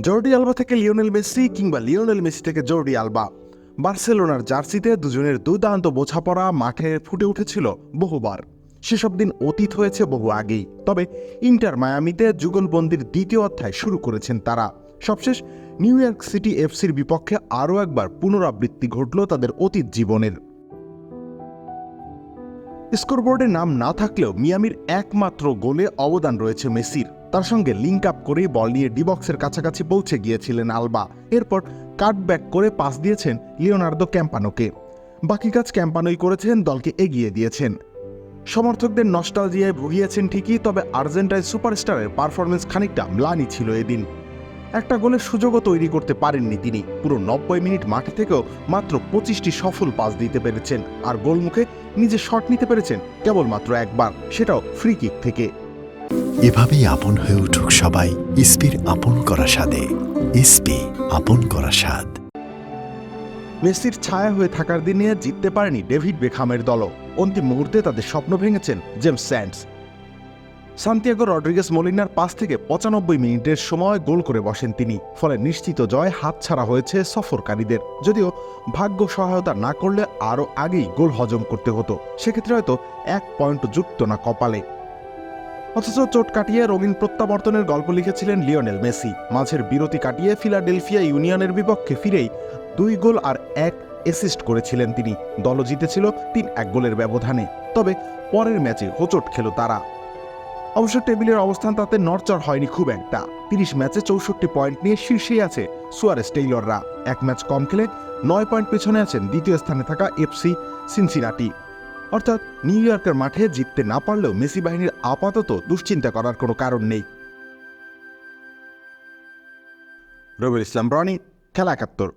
জর্ডি Alba থেকে Lionel Messi কিংবা Lionel Messi থেকে জর্ডি আলবা। বার্সেলোনার জার্সিতে দুজনের দুর্দান্ত বোঝাপড়া মাঠে ফুটে উঠেছিল বহুবার। সেসব দিন অতীত হয়েছে বহু আগেই, তবে ইন্টার মায়ামিতে যুগলবন্দির দ্বিতীয় অধ্যায় শুরু করেছেন তারা। সবশেষ, নিউ ইয়র্ক সিটি এফসির বিপক্ষে আরও একবার পুনরাবৃত্তি ঘটল তাদের অতীত জীবনের। স্কোরবোর্ডে নাম না থাকলেও মিয়ামির একমাত্র গোলে অবদান রয়েছে মেসির। তার সঙ্গে লিঙ্ক আপ করে বল নিয়ে ডিবক্সের কাছাকাছি পৌঁছে গিয়েছিলেন আলবা। এরপর কাট ব্যাক করে পাস দিয়েছেন লিওনার্দো ক্যাম্পানোকে। বাকি কাজ ক্যাম্পানোই করেছেন, দলকে এগিয়ে দিয়েছেন। সমর্থকদের নস্টালজিয়ায় ভুগিয়েছেন ঠিকই, তবে আর্জেন্টাইন সুপারস্টারের পারফরমেন্স খানিকটা ম্লানি ছিল এদিন। একটা গোলের সুযোগও তৈরি করতে পারেননি তিনি। পুরো নব্বই মিনিট মাঠে থেকেও মাত্র পঁচিশটি সফল পাস দিতে পেরেছেন। আর গোলমুখে নিজে শট নিতে পেরেছেন কেবলমাত্র একবার সেটাও ফ্রি কিক থেকে। এভাবেই আপন হয়ে উঠুক সবাই ইস্পির আপন করা স্বাদে। ইস্পি আপন করা স্বাদ। মেসির ছায়া হয়ে থাকার দিনে জিততে পারেনি ডেভিড বেখামের দলও। অন্তিম মুহূর্তে তাদের স্বপ্ন ভেঙেছেন জেমস স্যান্ডস। সান্তিয়াগো রড্রিগেস মলিনার পাস থেকে পঁচানব্বই মিনিটের সময় গোল করে বসেন তিনি। ফলে নিশ্চিত জয় হাতছাড়া হয়েছে সফরকারীদের। যদিও ভাগ্য সহায়তা না করলে আরও আগেই গোল হজম করতে হতো। সেক্ষেত্রে হয়তো এক পয়েন্ট যুক্ত না কপালে। অথচ চোট কাটিয়ে রঙিন প্রত্যাবর্তনের গল্প লিখেছিলেন লিওনেল মেসি। মাঝের বিরতি কাটিয়ে ফিলাডেলফিয়া ইউনিয়নের বিপক্ষে ফিরেই দুই গোল আর এক অ্যাসিস্ট করেছিলেন তিনি। দলও জিতেছিল তিন এক গোলের ব্যবধানে। তবে পরের ম্যাচে হোঁচট খেল তারা। অবশ্য টেবিলের অবস্থান তাতে নড়চড় হয়নি খুব একটা। তিরিশ ম্যাচে চৌষট্টি পয়েন্ট নিয়ে শীর্ষেই আছে সুয়ারেস টেইলররা। এক ম্যাচ কম খেলে নয় পয়েন্ট পেছনে আছেন দ্বিতীয় স্থানে থাকা এফসি সিনসিনাটি। অর্থাৎ নিউ ইয়র্কের মাঠে জিততে না পারলেও মেসি বাহিনীর আপাতত দুশ্চিন্তা করার কোনো কারণ নেই। রবিউল ইসলাম রনি খেলা একাত্তর।